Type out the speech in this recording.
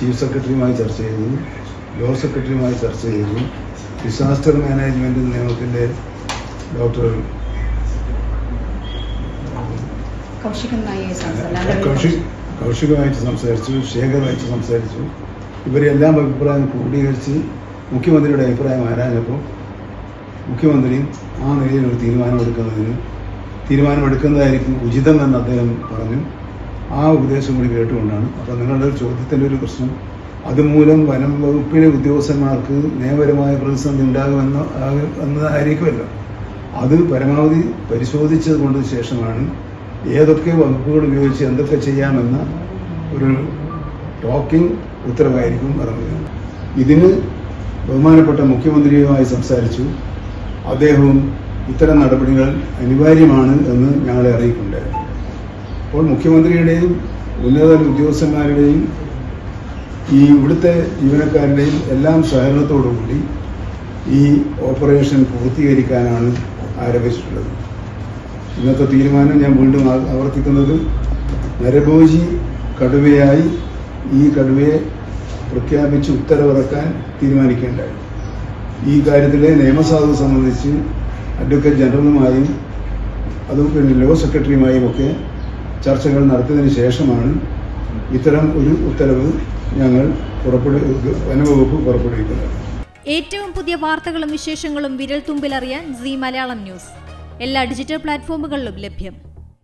Chief സെക്രട്ടറിയുമായി ചർച്ച ചെയ്തു. Law സെക്രട്ടറിയുമായി ചർച്ച ചെയ്തു. ഡിസാസ്റ്റർ മാനേജ്മെന്റ് നിയമത്തിന്റെ ഡോക്ടർ കൗശികമായിട്ട് സംസാരിച്ചു ശേഖരമായിട്ട് സംസാരിച്ചു. ഇവരെല്ലാം അഭിപ്രായം ക്രോഡീകരിച്ച് മുഖ്യമന്ത്രിയുടെ അഭിപ്രായം ആരാഞ്ഞപ്പോൾ മുഖ്യമന്ത്രി ആ നിലയിൽ ഒരു തീരുമാനമെടുക്കുന്നതിന് തീരുമാനമെടുക്കുന്നതായിരിക്കും ഉചിതമെന്ന് അദ്ദേഹം പറഞ്ഞു. ആ ഉപദേശം കൂടി കേട്ടുകൊണ്ടാണ്. അപ്പോൾ നിങ്ങളുടെ ചോദ്യത്തിന്റെ ഒരു പ്രശ്നം അതുമൂലം വനം വകുപ്പിലെ ഉദ്യോഗസ്ഥന്മാർക്ക് നിയമപരമായ പ്രതിസന്ധി ഉണ്ടാകുമെന്ന് എന്നതായിരിക്കുമല്ലോ. അത് പരമാവധി പരിശോധിച്ചത് കൊണ്ട് ശേഷമാണ് ഏതൊക്കെ വകുപ്പുകൾ ഉപയോഗിച്ച് എന്തൊക്കെ ചെയ്യാമെന്ന ഒരു ടോക്കിംഗ് ഉത്തരവായിരിക്കും ഇറങ്ങുക ഇതിന് ബഹുമാനപ്പെട്ട മുഖ്യമന്ത്രിയുമായി സംസാരിച്ചു. അദ്ദേഹവും ഇത്തരം നടപടികൾ അനിവാര്യമാണ് എന്ന് ഞങ്ങളെ അറിയിക്കുന്നുണ്ടായിരുന്നു. അപ്പോൾ മുഖ്യമന്ത്രിയുടെയും ഉന്നതതല ഉദ്യോഗസ്ഥന്മാരുടെയും ഈ ഇവിടുത്തെ ജീവനക്കാരുടെയും എല്ലാം സഹകരണത്തോടുകൂടി ഈ ഓപ്പറേഷൻ പൂർത്തീകരിക്കാനാണ് ആരംഭിച്ചിട്ടുള്ളത്. ഇന്നത്തെ തീരുമാനം ഞാൻ വീണ്ടും ആവർത്തിക്കുന്നത് നരഭോജി കടുവയായി ഈ കടുവയെ പ്രഖ്യാപിച്ച് ഉത്തരവിറക്കാൻ തീരുമാനിക്കേണ്ടായി ഈ കാര്യത്തിലെ നിയമസാധു സംബന്ധിച്ച് അഡ്വക്കേറ്റ് ജനറലുമായും അതും പിന്നെ ലോ സെക്രട്ടറിയുമായും ഒക്കെ ചർച്ചകൾ നടത്തിയതിന് ശേഷമാണ് ഇത്തരം ഒരു ഉത്തരവ് ഞങ്ങൾ വനവകുപ്പ് പുറപ്പെടുവിക്കുന്നത്. ഏറ്റവും പുതിയ വാർത്തകളും വിശേഷങ്ങളും വിരൽ തുമ്പിലറിയാൻ സി മലയാളം ന്യൂസ്. എല്ലാ ഡിജിറ്റൽ പ്ലാറ്റ്ഫോമുകളിലും ലഭ്യം.